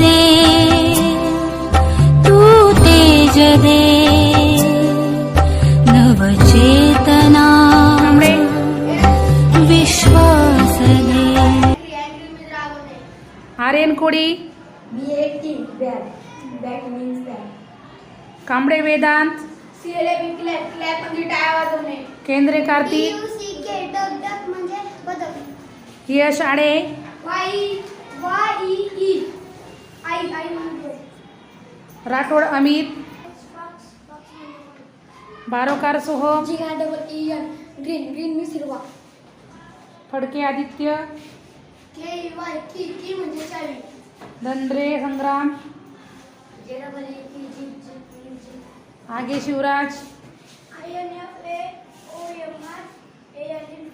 दे तू तेज दे नवचेतना विश्वास दे Aryan Koli B A T bat bat means bat. Kamble Vedant. C L A B clap clap म्हणजे टाळ्या वाजवणे केंद्रे कार्तिक. म्हणजे बदक Yash Ade. Y Y Rathod Amit Barokar Soham green green हिरवा फडके आदित्य के वाय की की म्हणजे चावी Dhanre Sangram Aage Shivraj I N F A O M R A L N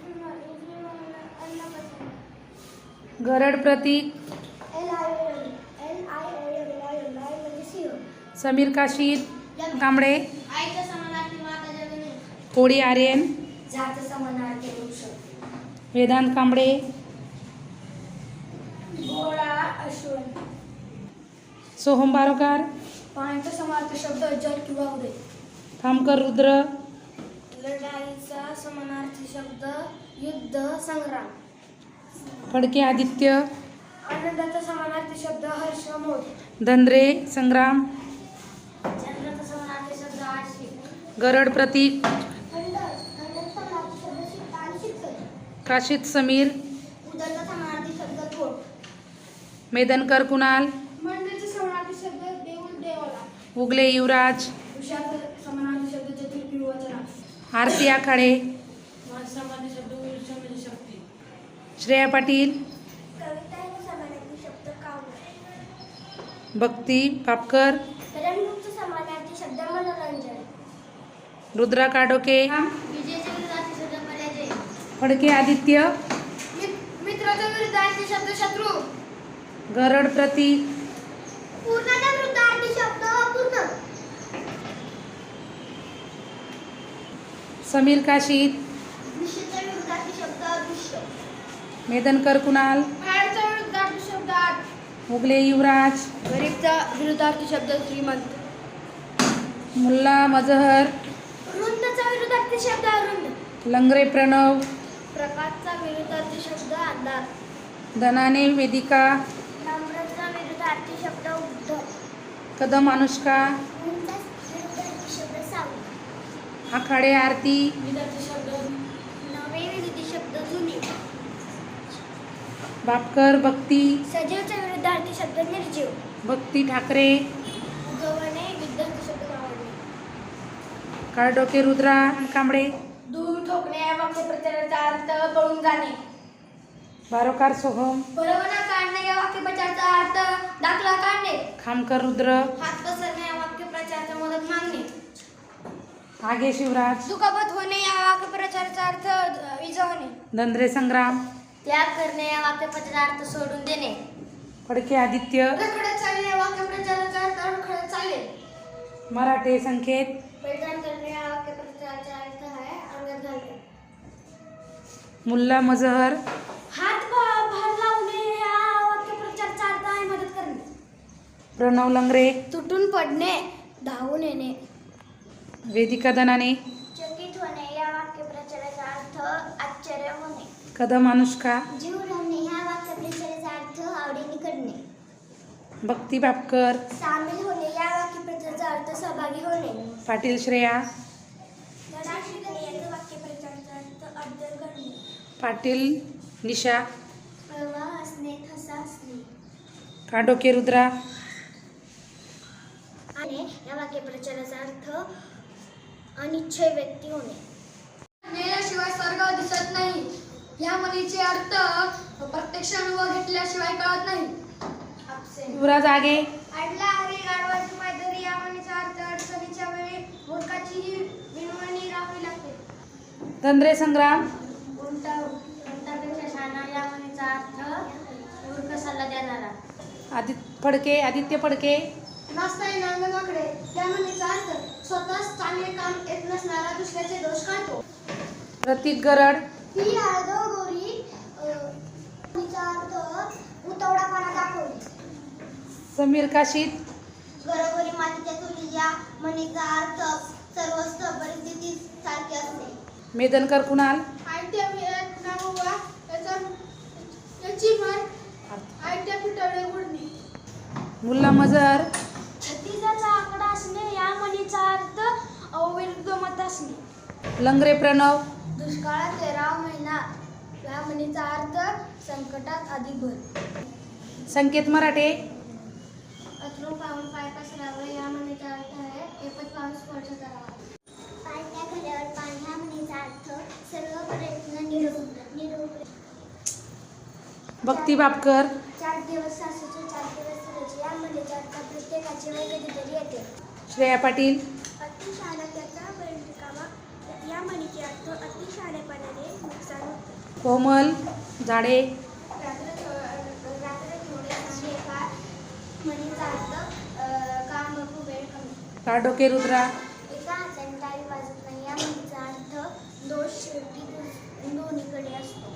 Garad Pratik Sameer Kashid Kamble Koli Aryan जात समानार्थी वृक्ष वेदांत कांबळे सोहम बारोकार पाण्याचा समानार्थी शब्द जल किंवा उदय थांबकर रुद्र लढाईचा समानार्थी शब्द युद्ध संग्राम. फडके आदित्य आनंदाचा समानार्थी शब्द हर्ष मोद. धनरे संग्राम चंद्राचा समानार्थी शब्द आळशी गरड प्रतीक थंड काशीद समीर मेदनकर कुणाल उगले युवराज आरती आखाडे श्रेया पाटील भक्ती पापकर रंगचा समानार्थी शब्द मनोरंजन रुद्रा काडोके फडके आदित्य. मित्राच्या विरुद्धार्थी शब्द शत्रू. गरड प्रतीक पूर्णाच्या विरुद्धार्थी शब्द अपूर्ण. समीर काशीद अदृश्य. मेदनकर कुणाल. उगले युवराज. गरीबचा विरुद्धार्थी शब्द श्रीमंत. मुल्ला मजहर. रुंदचा विरुद्धार्थी शब्द अरुंद. लंगरे प्रणव. प्रकाशचा विरुद्धार्थी शब्द अंधार. धनाने वेदिका. नम्रचा विरुद्धार्थी शब्द उद्धव कदम अनुष्का. आखाडे आरती. विरुद्धार्थी शब्द नवे विरुद्धी शब्द जुने. बापकर भक्ती. सजीवचा विरुद्धार्थी शब्द निर्जीव. भक्ती ठाकरे उगवणे विरुद्धार्थी शब्द मावळणे काळडोके रुद्रा कांबळे. दूर ठोकणे वाक्यप्रचाराचा अर्थ पळून जाणे. बारोकार सोहम. परवाना काढणे या वाक्यप्रचाराचा अर्थ दाखला काढणे. खामकर रुद्र. हात पसरणे या वाक्यप्रचाराचा मदत मागणे. आगे शिवराज. दुखापत होणे या वाक्यप्रचाराचा अर्थ होणे धनरे संग्राम. त्याग करणे या वाक्यप्रचाराचा अर्थ सोडून देणे. फडके आदित्य. रखडत चालणे या वाक्यप्रचाराचा अर्थ रखडत चालणे. मराठे संकेत. परिधान करणे या वाक्यप्रचाराचा अर्थ आहे अंगात घालणे मुल्ला मजहर. हात भा- भार लावणे या वाक्यप्रचाराचा अर्थ आहे मदत करणे. प्रणव लंगरे. तुटून पडणे धावून येणे. वेदिका दनाने. चकित होणे या वाक्यप्रचाराचा अर्थ आश्चर्य होणे. कदम अनुष्का जीव लावणे ह्या वाक्यप्रचाराचा अर्थ आवडीने करणे. भक्ती बापकर सामील होणे या वाक्यप्रचाराचा अर्थ सहभागी होणे. पाटील श्रेया. पाटील निशा. काडोके रुद्रा? आणि या वाक्यप्रचाराचा अर्थ अनिच्छय व्यक्ती होणे. मेल्याशिवाय स्वर्ग दिसत नाही. या म्हणीचे अर्थ प्रत्यक्ष अनुभव घेतल्याशिवाय कळत नाही. युवराज आगे अडला हरी गाढवाची मैदारी या म्हणीचा अर्थ अडचणीच्या वेळी मूर्खाची विनवणी राहावी लागते धनरे संग्राम उलटा उलटापेक्षा शहाणा या म्हणीचा अर्थ मूर्ख सल्ला देणारा. आदित्य फडके आदित्य फडके. नाचता येणं अंगण वाकडे या म्हणीचा अर्थ स्वतःच चांगले काम येत नसणारा दुसऱ्याचे दोष काढतो. प्रतीक गरड. ही आळदो गोरी तिचा अर्थ उतवडापणा समीर काशीद घरोघरी मातीच्या चुली या म्हणीचा अर्थ सर्वस्व परिस्थिती सारखे असते. मेदनकर कुणाल? मुल्ला मजर छत्तीसाचा आकडा असणे या म्हणीचा अर्थ अविरुद्ध मत असणे. लंगरे प्रणव. दुष्काळात तेरावा महिना या म्हणीचा अर्थ संकटात अधिक भर संकेत मराठे. अथरो पाऊल पाय पसरावं या म्हणीचा अर्थ आहे एकच पाऊस स्पर्श करावा. ह्या म्हणीचा अर्थ सर्व प्रयत्न निरोप निरोप भक्ती बापकर. चार दिवस सासूचे चार दिवस प्रत्येकाचे कधीतरी येते. श्रेया पाटील. अतिशहाणा त्याचा बैल रिकामा या म्हणीचे अर्थ अतिशहाणेपणाने नुकसान होते. कोमल झाडे रात्र थो- रात्र थोडे आणि एका म्हणीचा अर्थ अं, काम बघू वेळ कमी? काडोके रुद्रा एका हाताने टाळी वाजत नाही या म्हणीचा अर्थ दोष शेवटी दो- दोन्हीकडे असतो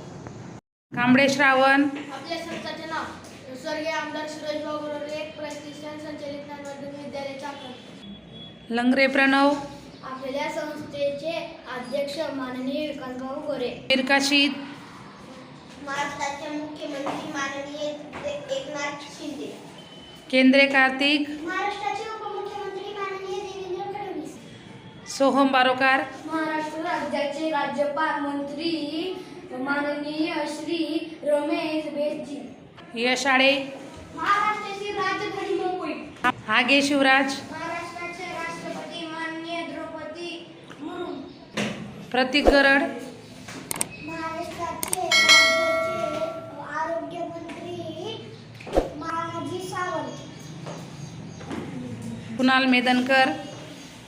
कांबळे श्रावण. आपल्या संस्थाचे नाव स्वर्गीय आमदार सुरेश गोरवले एक प्रतिष्ठान संचलित ज्ञानवर्धन विद्यालयाचे आपण लंगरे प्रणव. आपल्या संस्थेचे अध्यक्ष माननीय विकासभाऊ गोरे. समीर काशीद महाराष्ट्राचे मुख्यमंत्री माननीय एकनाथ शिंदे. केंद्रे कार्तिक. महाराष्ट्राचे उपमुख्यमंत्री माननीय देवेंद्र फडणवीस. सोहम बारोकार. महाराष्ट्र राज्याचे राज्यपाल मंत्री माननीय श्री रमेश बेजी यश आळे महाराष्ट्राची राजधानी मुंबई. हागे शिवराज. महाराष्ट्राचे राष्ट्रपती माननीय द्रौपदी मुर्मू. प्रतीक गरड. महाराष्ट्राचे राज्याचे आरोग्यमंत्री माजी सावंत. कुणाल मेदनकर.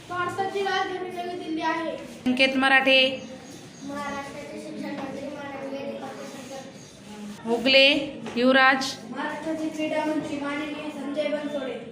भारताची राजधानी नवी दिल्ली आहे. संकेत मराठे. महाराष्ट्राचे शिक्षण मंत्री माननीय दीपक केसरकर युवराज. महाराष्ट्राची क्रीडा मंत्री माननीय संजय बनसोडे.